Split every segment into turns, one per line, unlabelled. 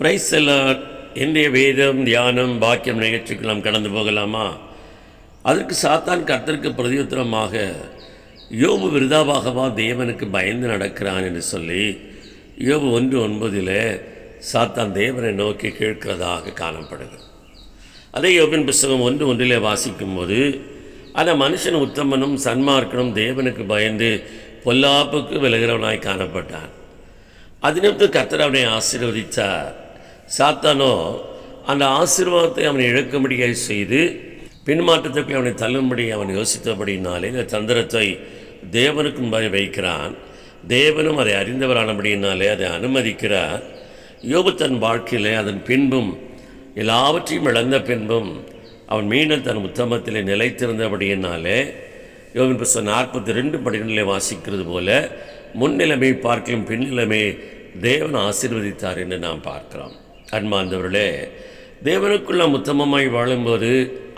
Price எல்லாம் இன்றைய வேதம் தியானம் பாக்கியம் நிகழ்ச்சிக்கு நாம் கடந்து போகலாமா? அதற்கு சாத்தான் கர்த்தருக்கு பிரதியுத்தரமாக யோபு விருதாவாகவா தேவனுக்கு பயந்து நடக்கிறான் என்று சொல்லி யோபு ஒன்று ஒன்பதில் சாத்தான் தேவனை நோக்கி கேட்கிறதாக காணப்படுகிறது. அதே யோபின் புஸ்தகம் ஒன்று ஒன்றிலே வாசிக்கும்போது அந்த மனுஷன் உத்தமனும் சன்மார்க்கனும் தேவனுக்கு பயந்து பொல்லாப்புக்கு விலகிறவனாய் காணப்பட்டான். அது கர்த்தர் அவனை ஆசீர்வதித்தார் சாத்தானோ அந்த ஆசீர்வாதத்தை அவனை இழக்கும்படியாக செய்து பின்மாற்றத்துக்கு அவனை தள்ளும்படி அவன் யோசித்தபடினாலே இந்த தந்திரத்தை தேவனுக்கு முன்பாக வைக்கிறான். தேவனும் அதை அறிந்தவரானபடியினாலே அதை அனுமதிக்கிறார். யோபு தன் வாழ்க்கையிலே அதன் பின்பும் எல்லாவற்றையும் இழந்த பின்பும் அவன் மீண்டும் தன் உத்தமத்திலே நிலைத்திருந்தபடியினாலே யோகன் புஸ்தகம் நாற்பத்தி ரெண்டு படிநிலை வாசிக்கிறது போல முன்னிலைமை பார்க்கலும் பின்னிலைமை தேவன் ஆசீர்வதித்தார் என்று நாம் பார்க்கிறோம். அன்பார்ந்தவர்களே தேவனுக்குள் நாம் உத்தமமாய் வாழும்போது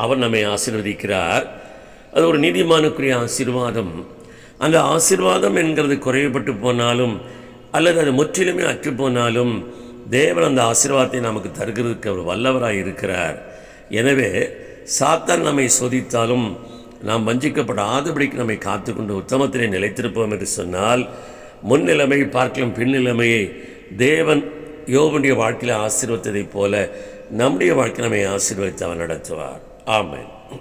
அவர் நம்மை ஆசீர்வதிக்கிறார். அது ஒரு நீதிமானுக்குரிய ஆசீர்வாதம். அந்த ஆசீர்வாதம் என்கிறது குறைவுபட்டு போனாலும் அல்லது அது முற்றிலுமே அற்று போனாலும் தேவன் அந்த ஆசீர்வாதத்தை நமக்கு தருகிறதுக்கு அவர் வல்லவராக இருக்கிறார். எனவே சாத்தான் நம்மை சோதித்தாலும் நாம் வஞ்சிக்கப்படாதபடிக்கு நம்மை காத்துக்கொண்டு உத்தமத்திலே நிலைத்திருப்போம் என்று சொன்னால் முன்னிலைமை பார்க்கலாம் பின்னிலைமையை தேவன் யோவனுடைய வாழ்க்கையில் ஆசீர்வத்தைப் போல நம்முடைய வாழ்க்கை நம்மை ஆசீர்வதித்து அவர் நடத்துவார். ஆமேன்.